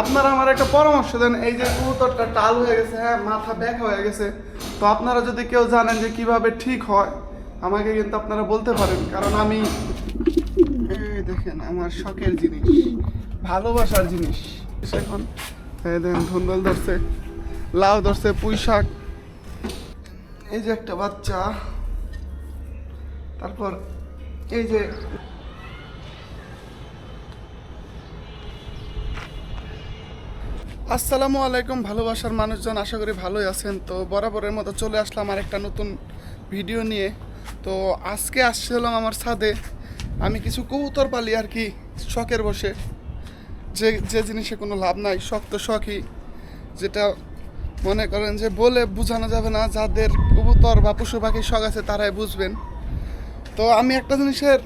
আপনারা আমার একটা পরামর্শ দেন, এই যে কবুতরটা টাল হয়ে গেছে হ্যাঁ মাথা ব্যাক হয়ে গেছে। তো আপনারা যদি কেউ জানেন যে কীভাবে ঠিক হয়, আমাকে কিন্তু আপনারা বলতে পারেন, কারণ আমি, এই দেখেন, আমার শখের জিনিস, ভালোবাসার জিনিস। এখন দেখেন, ধুন্দল ধরছে, লাউ ধরছে, পুঁই শাক। এই যে একটা বাচ্চা, তারপর এই যে আসসালামু আলাইকুম, ভালোবাসার মানুষজন, আশা করি ভালোই আছেন। তো বরাবরের মতো চলে আসলাম আর একটা নতুন ভিডিও নিয়ে। তো আজকে আসছিলাম আমার ছাদে। আমি কিছু কবুতর পালি আর কি, শখের বসে। যে যে জিনিসে কোনো লাভ নাই, শখ তো শখই। যেটা মনে করেন যে বলে বোঝানো যাবে না, যাদের কবুতর বা পশু পাখির শখ আছে তারাই বুঝবেন। তো আমি একটা জিনিসের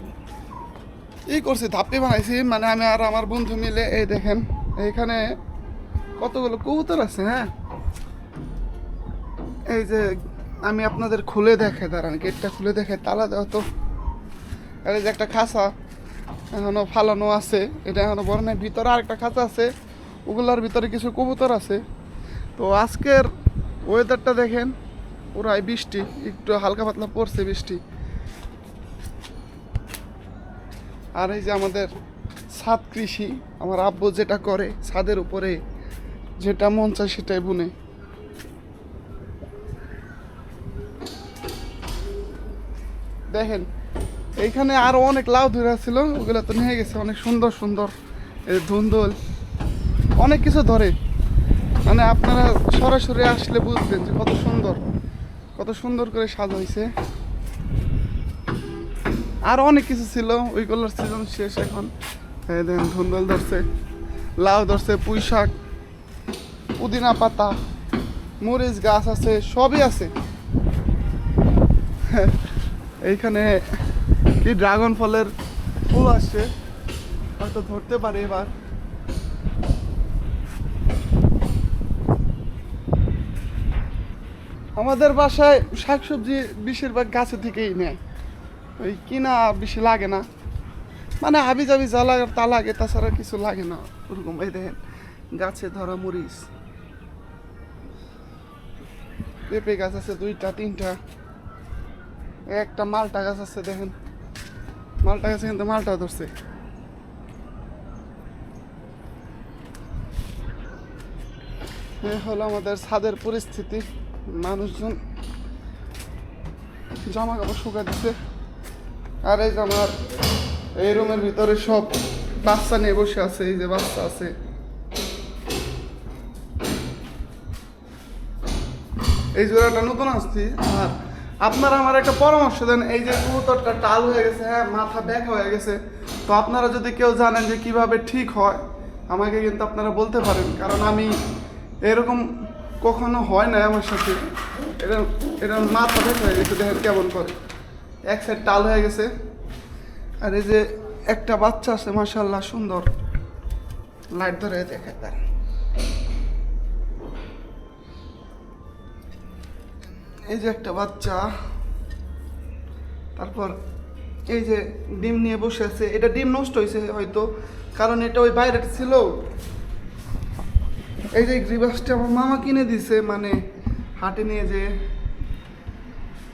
ই করছি, ধাপ্পি বানাইছি মানে আমি আর আমার বন্ধু মিলে, এই দেখেন, এইখানে কতগুলো কবুতর আছে হ্যাঁ? এই যে আমি আপনাদের খুলে দেখে দাঁড়ান, গেটটা খুলে দেখে তালা দেওয়া তো। এই যে একটা খাঁচা, এখনও ফালানো আছে, এটা এখনও বড় নাই ভিতরে আরেকটা খাঁচা আছে, ওগুলার ভিতরে কিছু কবুতর আছে। তো আজকের ওয়েদারটা দেখেন, পুরাই বৃষ্টি, একটু হালকা পাতলা পড়ছে বৃষ্টি। আর এই যে আমাদের ছাদ কৃষি, আমার আব্বু যেটা করে ছাদের উপরে যেটা মন চায় সেটাই বুনে। দেখেন, এইখানে আরও অনেক লাউ ধরে ছিল, ওগুলো তো নিয়ে গেছে, অনেক সুন্দর সুন্দর ধুন্দল। অনেক কিছু ধরে। মানে আপনারা সরাসরি আসলে বুঝবেন যে কত সুন্দর কত সুন্দর করে সাজা হয়েছে আর অনেক কিছু ছিল, ওইগুলোর সিজন শেষ এখন। দেখেন, ধুন্দল ধরছে, লাউ ধরছে পুঁই শাক পুদিনা পাতা, মরিচ গাছ আছে, সবই আছে। এইখানে কি ড্রাগন ফলের ফুল আসছে, হয়তো ধরতে পারে এবার। আমাদের বাসায় শাকসবজি বেশিরভাগ গাছে থেকেই নেয়। ওই কিনা বেশি লাগে না। মানে হাবি জাবি যা লাগে তা লাগে, তাছাড়া কিছু লাগে না। ওরকম এই দেখেন, গাছে ধরা মরিচ। পেঁপে গাছ আছে দুইটা, তিনটা। একটা মালটা গাছ আছে, দেখেন। মালটা গাছে কিন্তু মালটা ধরছে। হলো আমাদের ছাদের পরিস্থিতি। মানুষজন জামা কাপড় শুকা দিচ্ছে আর এই যে আমার এই রুমের ভিতরে সব বাচ্চা নিয়ে বসে আছে, এই যে বাচ্চা আছে। এই জোড়াটা নতুন আসছি, আর আপনারা আমার একটা পরামর্শ দেন, এই যে কবুতরটা টাল হয়ে গেছে হ্যাঁ মাথা ব্যাকা হয়ে গেছে, তো আপনারা যদি কেউ জানেন যে কীভাবে ঠিক হয়, আমাকে কিন্তু আপনারা বলতে পারেন, কারণ আমি এরকম কখনো হয় না আমার সাথে। এটা এটা মাথা ব্যাকা হয়ে গেছে, দেখেন কেমন করে। এক সাইড টাল হয়ে গেছে, আর এই যে একটা বাচ্চা আছে মাসাল্লাহ সুন্দর। লাইট ধরে দেখে তার। এই যে একটা বাচ্চা, তারপর এই যে ডিম নিয়ে বসে আছে, এটা ডিম নষ্ট হয়েছে হয়তো, কারণ এটা ওই বাইরে ছিল। এই যে গ্রিবাসটা আমার মামা কিনে দিছে মানে হাটে নিয়ে যে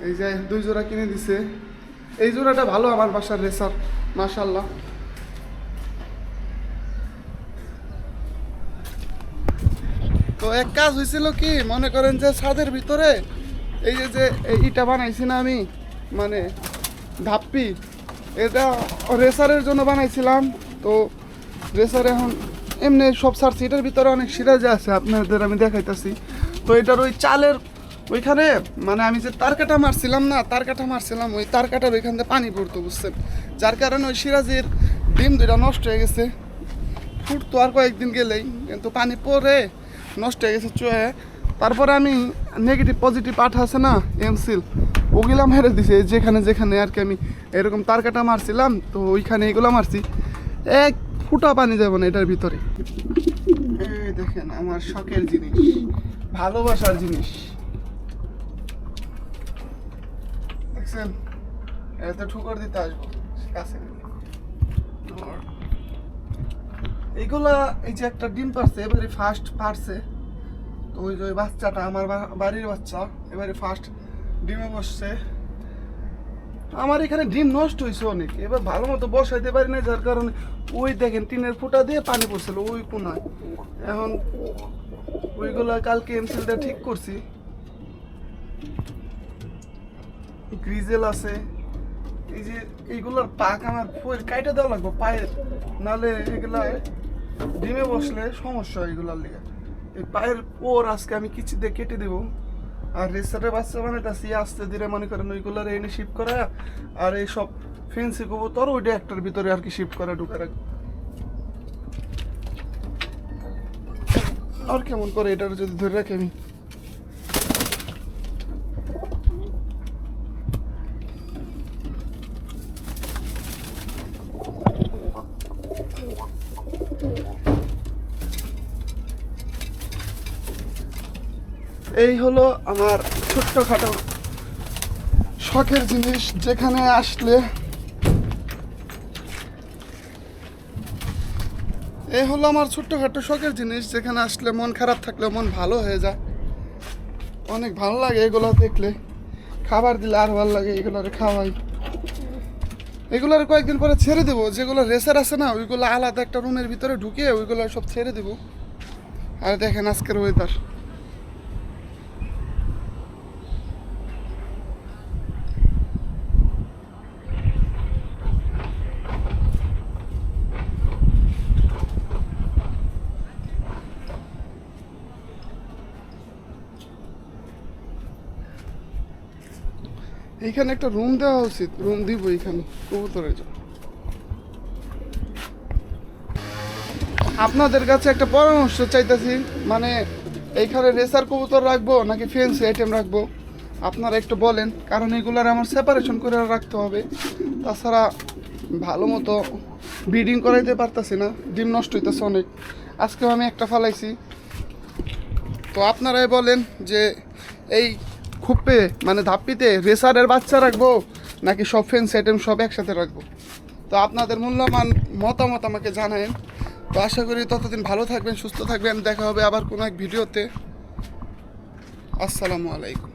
এই যে দুই জোড়া কিনে দিছে। এই জোড়াটা ভালো আমার বাসার রেসার মাশাল্লাহ তো এক কাজ হয়েছিল কি, মনে করেন যে ছাদের ভিতরে এই যে যে ইটা বানাইছি না আমি মানে ধাপ্পি। এটা রেসারের জন্য বানাইছিলাম, তো রেসার এখন এমনি সব সার এটার ভিতরে অনেক সিরাজ আছে, আপনাদের আমি দেখাইতেছি। তো এটার ওই চালের ওইখানে মানে আমি যে তার কাটা মারছিলাম না তার কাটা মারছিলাম, ওই তার কাটার ওইখান থেকে পানি পড়তো, বুঝছেন? যার কারণে ওই সিরাজের ডিম দুইটা নষ্ট হয়ে গেছে। ফুটতো আর কয়েকদিন গেলেই, কিন্তু পানি পরে নষ্ট হয়ে গেছে চুয়ে। তারপরে আমি নেগেটিভ পজিটিভ পাঠা আছে না এমসিল ওগুলা মেরে দিছে যেখানে যেখানে আর কি আমি এরকম তার কাটা মারছিলাম, তো ওইখানে এগুলো মারছি। এক ফুটা পানি যাবে না এটার ভিতরে। এই দেখেন, আমার শখের জিনিস, ভালোবাসার জিনিস। দেখছেন? এত ঠুকর দিতে আসব, কাছে এইগুলা, এই যে একটা ডিম পারছে, এবারে ফার্স্ট পারছে। ওই যে ওই বাচ্চাটা, আমার বাড়ির বাচ্চা, এবারে ফার্স্ট ডিমে বসছে। আমার এখানে ডিম নষ্ট হয়েছে অনেক, এবার ভালো মতো বসাইতে পারি না যার কারণে ওই দেখেন টিনের ফুটা দিয়ে পানি পড়ছিল ওই কোনায়। এখন ওইগুলা কালকে এমসিলটা ঠিক করছি। গ্রিজেল আছে। এই যে এইগুলোর পাক আমার ফুয়ের কাইটা দেওয়া লাগবে পায়ের, নালে এগুলা ডিমে বসলে সমস্যা এগুলার লিগে। এই পায়ের ওর আজকে আমি কিছু দিয়ে কেটে দেবো। আর রেসারের বাচ্চা মানে তা সে আসতে ধীরে মনে করেন ওইগুলোর এনে শিফট করা আর এই সব ফেন্সি কবুতর ওইটা একটার ভিতরে আর কি শিফট করা ঢুকে রাখ। আর কেমন করে এটার যদি ধরে রাখি আমি? এই হলো আমার ছোট্টখাটো শখের জিনিস যেখানে আসলে এই হলো আমার ছোট্টখাটো শখের জিনিস যেখানে আসলে মন খারাপ থাকলে মন ভালো হয়ে যায়। অনেক ভালো লাগে এগুলো দেখলে। খাবার দিলে আর ভালো লাগে এগুলোরে খাওয়াই। এগুলোর কয়েকদিন পরে ছেড়ে দেবো। যেগুলো রেসার আছে না, ওইগুলো আলাদা একটা রুমের ভিতরে ঢুকিয়ে ওইগুলো সব ছেড়ে দেবো। আর দেখেন আজকের ওয়েদার এইখানে একটা রুম দেওয়া উচিত। রুম দিব এখানে, কবুতরের জন্য। আপনাদের কাছে একটা পরামর্শ চাইতেছি মানে এইখানে রেসার কবুতর রাখব নাকি ফেন্সি আইটেম রাখব? আপনারা একটু বলেন, কারণ এগুলার আমার সেপারেশন করে রাখতে হবে। তাছাড়া ভালো মতো ব্রিডিং করাইতে পারতাছি না, ডিম নষ্ট হইতেছে অনেক। আজকেও আমি একটা ফালাইছি। তো আপনারাই বলেন যে এই খুপে মানে ধাপ্পিতে রেসারের বাচ্চা রাখব, নাকি সব ফেন্স আইটেম সব একসাথে রাখব? তো আপনাদের মূল্যবান মতামত আমাকে জানাবেন তো আশা করি ততদিন ভালো থাকবেন, সুস্থ থাকবেন। দেখা হবে আবার কোনো এক ভিডিওতে। আসসালামু আলাইকুম।